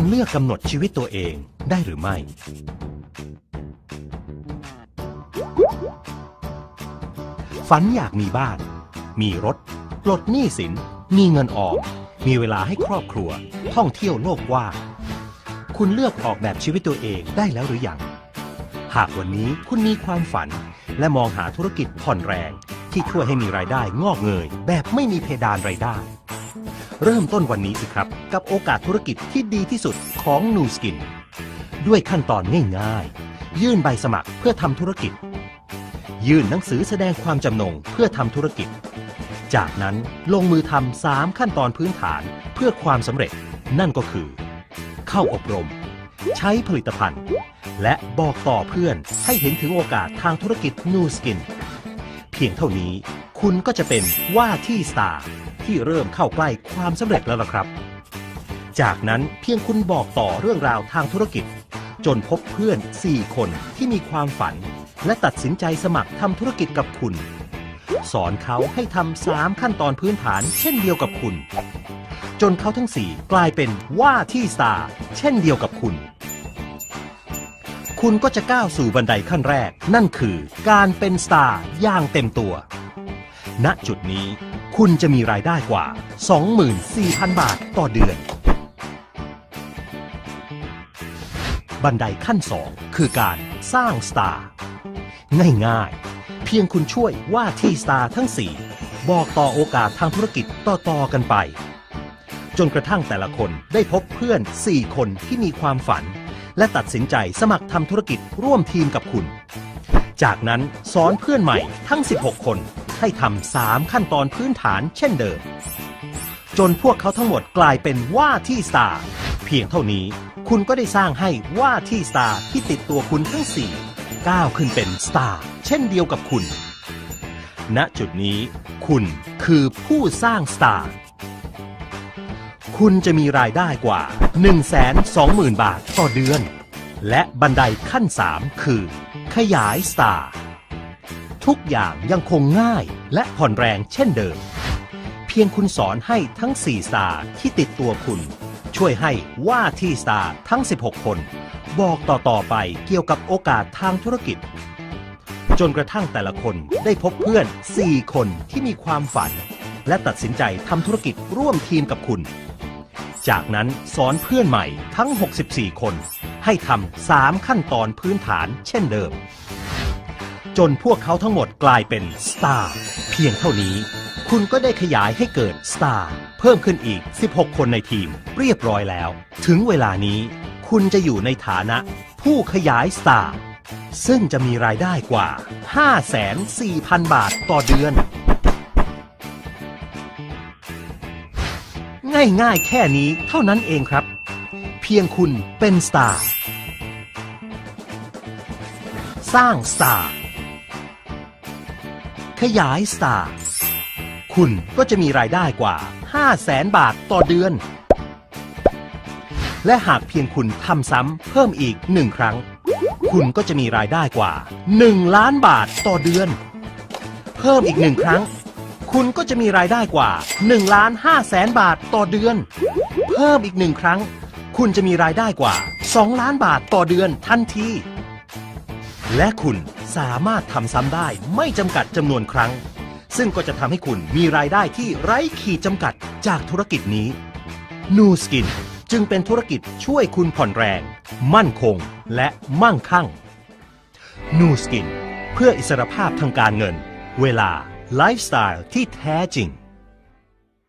คุณเลือกกำหนดชีวิตตัวเองได้หรือไม่ ฝันอยากมีบ้าน มีรถ ปลดหนี้สิน มีเงินออม มีเวลาให้ครอบครัว ท่องเที่ยวโลกกว้าง คุณเลือกออกแบบชีวิตตัวเองได้แล้วหรือยัง หากวันนี้คุณมีความฝัน และมองหาธุรกิจผ่อนแรง ที่ช่วยให้มีรายได้งอกเงย แบบไม่มีเพดานรายได้ เริ่มต้นวันนี้สิครับ กับโอกาสธุรกิจที่ดีที่สุดของ New Skin ด้วยขั้นตอนง่ายๆ ยื่นใบสมัครเพื่อทำธุรกิจ ยื่นหนังสือแสดงความจำนงเพื่อทำธุรกิจ จากนั้นลงมือทำสามขั้นตอนพื้นฐานเพื่อความสำเร็จ นั่นก็คือ เข้าอบรม ใช้ผลิตภัณฑ์ และบอกต่อเพื่อนให้เห็นถึงโอกาสทางธุรกิจ New Skin เพียงเท่านี้คุณก็จะเป็นว่าที่สตาร์ ที่เริ่มเข้าใกล้ความสำเร็จแล้วล่ะครับ จากนั้นเพียงคุณบอกต่อเรื่องราวทางธุรกิจ จนพบเพื่อน 4 คนที่มีความฝัน และตัดสินใจสมัครทำธุรกิจกับคุณ สอนเขาให้ทำสามขั้นตอนพื้นฐานเช่นเดียวกับคุณ จนเขาทั้ง 4 กลายเป็นว่าที่สตาร์เช่นเดียวกับคุณคุณก็จะก้าวสู่บันไดขั้นแรก นั่นคือการเป็นสตาร์อย่างเต็มตัว ณจุดนี้ คุณจะมีรายได้กว่า 24,000 บาทต่อเดือน บันไดขั้น 2 คือการสร้างสตาร์ง่ายๆ เพียงคุณช่วยว่าที่สตาร์ทั้ง 4 บอกต่อโอกาสทางธุรกิจต่อ ๆ กันไป จนกระทั่งแต่ละคนได้พบเพื่อน 4 คนที่มีความฝัน และตัดสินใจสมัครทำธุรกิจร่วมทีมกับคุณ จากนั้นสอนเพื่อนใหม่ทั้ง 16 คน ให้ทำ3ขั้นตอนพื้นฐานเช่นเดิม จนพวกเขาทั้งหมดกลายเป็นว่าที่สตาร์เพียงเท่านี้ คุณก็ได้สร้างให้ว่าที่สตาร์ที่ติดตัวคุณทั้ง4ก้าวขึ้นเป็นสตาร์เช่นเดียวกับคุณ ณจุดนี้ คุณคือผู้สร้างสตาร์คุณจะมีรายได้กว่า 120,000 บาทต่อเดือน และบันไดขั้น 3 คือ ขยายสตาร์ ทุกอย่างยังคงง่ายและผ่อนแรงเช่นเดิม เพียงคุณสอนให้ทั้ง 4สตาที่ติดตัวคุณ ช่วยให้ว่าที่สตาทั้ง 16 คน บอกต่อๆไปเกี่ยวกับโอกาสทางธุรกิจ จนกระทั่งแต่ละคนได้พบเพื่อน 4 คนที่มีความฝัน และตัดสินใจทำธุรกิจร่วมทีมกับคุณ จากนั้นสอนเพื่อนใหม่ทั้ง 64 คน ให้ทำ3ขั้นตอนพื้นฐานเช่นเดิม จนพวกเขาทั้งหมดกลายเป็นสตาร์เพียงเท่านี้ คุณก็ได้ขยายให้เกิดสตาร์เพิ่มขึ้นอีก 16 คนในทีม เรียบร้อยแล้ว ถึงเวลานี้คุณจะอยู่ในฐานะ ผู้ขยายสตาร์ซึ่งจะมีรายได้กว่า 5,400,000 บาทต่อเดือน ง่ายๆแค่นี้เท่านั้นเองครับ เพียงคุณเป็นสตาร์สร้างสตาร์ ขยายสตาร์คุณก็จะมีรายได้กว่า 5 0 0แสนบาทต่อเดือน และหากเพียงคุณทำซ้ำเพิ่มอีกหนึ่งครั้ง คุณก็จะมีรายได้กว่า 1 ล้านบาทต่อเดือน เพิ่มอีกหนึ่งครั้ง คุณก็จะมีรายได้กว่า1ล้าน5แสนบาทต่อเดือน เพิ่มอีกหนึ่งครั้ง คุณจะมีรายได้กว่า 2 ล้านบาทต่อเดือนทันทีและคุณ สามารถทำซ้ำได้ไม่จำกัดจำนวนครั้ง ซึ่งก็จะทำให้คุณมีรายได้ที่ไร้ขีดจำกัดจากธุรกิจนี้นูสกินจึงเป็นธุรกิจช่วยคุณผ่อนแรง มั่นคง และมั่งคั่งนูสกินเพื่ออิสรภาพทางการเงิน เวลา ไลฟ์สไตล์ที่แท้จริง